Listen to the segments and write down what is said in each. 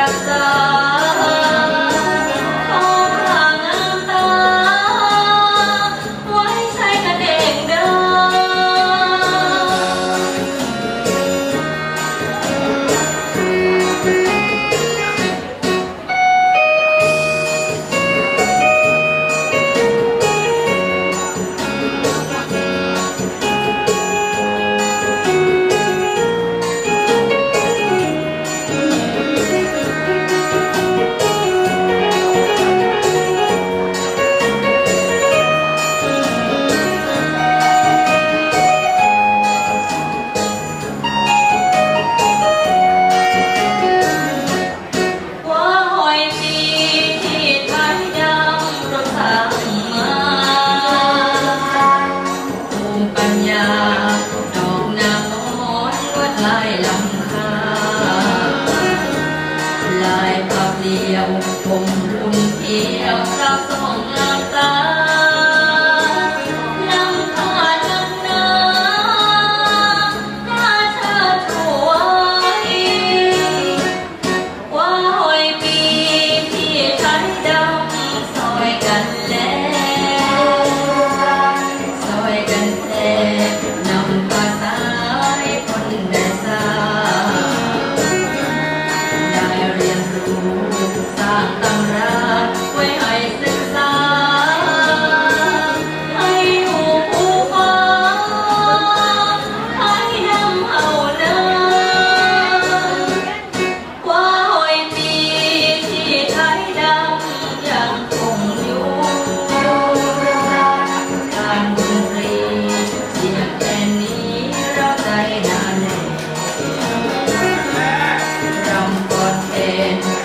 coração. กับเดียวผมรุ่นเดียวสับสน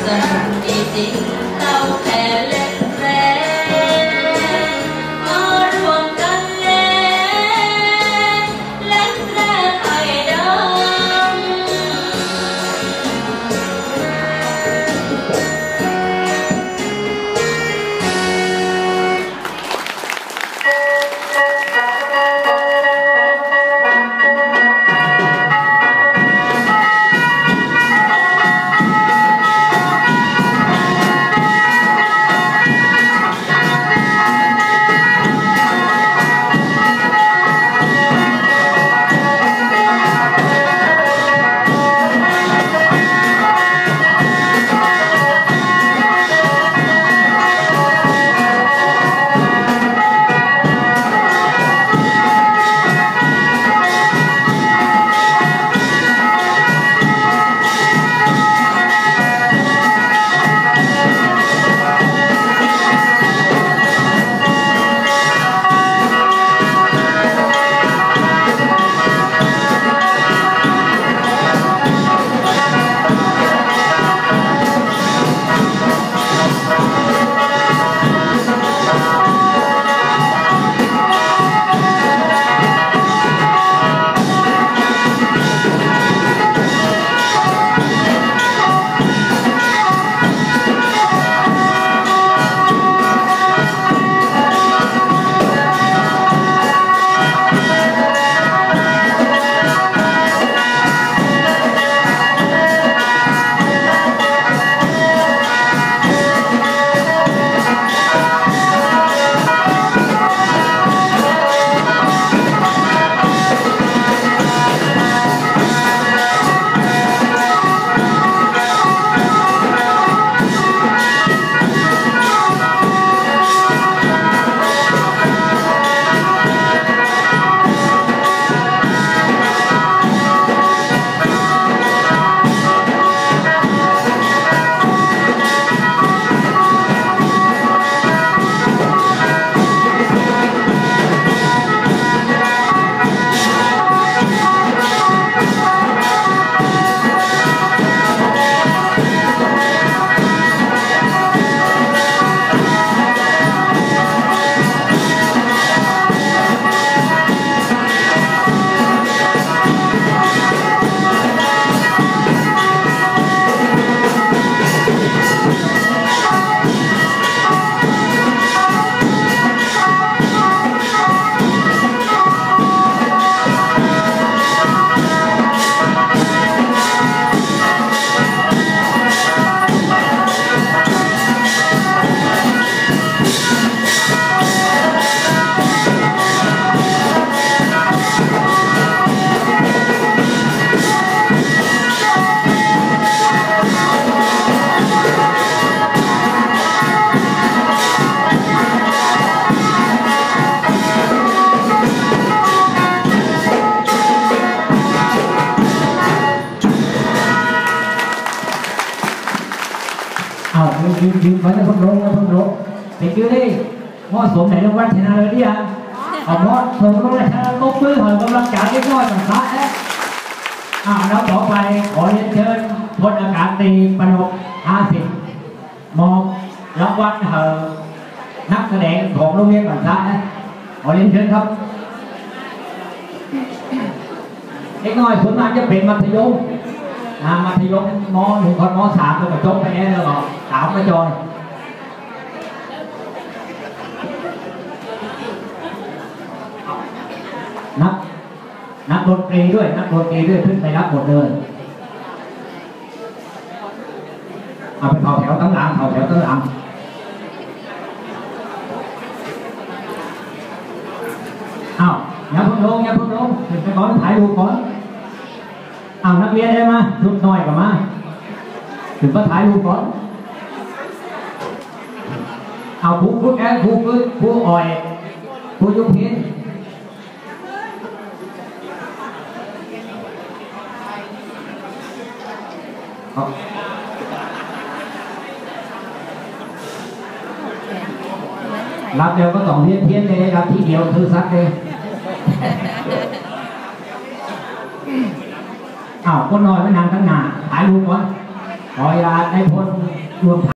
事已经到 ยืนยืนยืนไว้แล้วพิ่งลงแล้วพิ่งลงเป็นยืนดิเหมาะสมในรางวัลชนะเลยดิยังเอามาะสมรางวัลชนะตบมือให้กำลังใจเล็กน้อยต่างๆนะอ่าแล้วต่อไปขอเรียนเชิญพลอากาศตรีปนกอาสิทธิ์มอบรางวัลเอ่อนักแสดงของโรงเรียนต่างๆนะขอเรียนเชิญครับเล็กน้อยส่วนมากจะเป็นมัธยมอ่ามัธยมมหนึ่งคนมสามแล้วก็จบไปแล้วก็ สามมาจอยนักนักดนตรีด้วยนักดนตรีด้วยขึ้นไปรับหมดเลยเอาไปเข่าแถวตั้งหลังเข่าแถวตั้งหลังเอาอย่าเพิ่งลงอย่าเพิ่งลงขึ้นไปก่อนถ่ายรูปก่อนเอานักเรียนได้มาชุดน้อยกว่ามาถึงก็ถ่ายรูปก่อน เอาผู้ผู้แก่ผู้ผู้นผู้อ่อยผู้ยุพินรับเดียวก็ต้องเรียนเพี้ยนเลยรับที่เดียวคือซักเลยอ้าวคนน้อยไม่นานตั้งนานถ่ายรูปก่อนขอเวลาได้พ้นรวม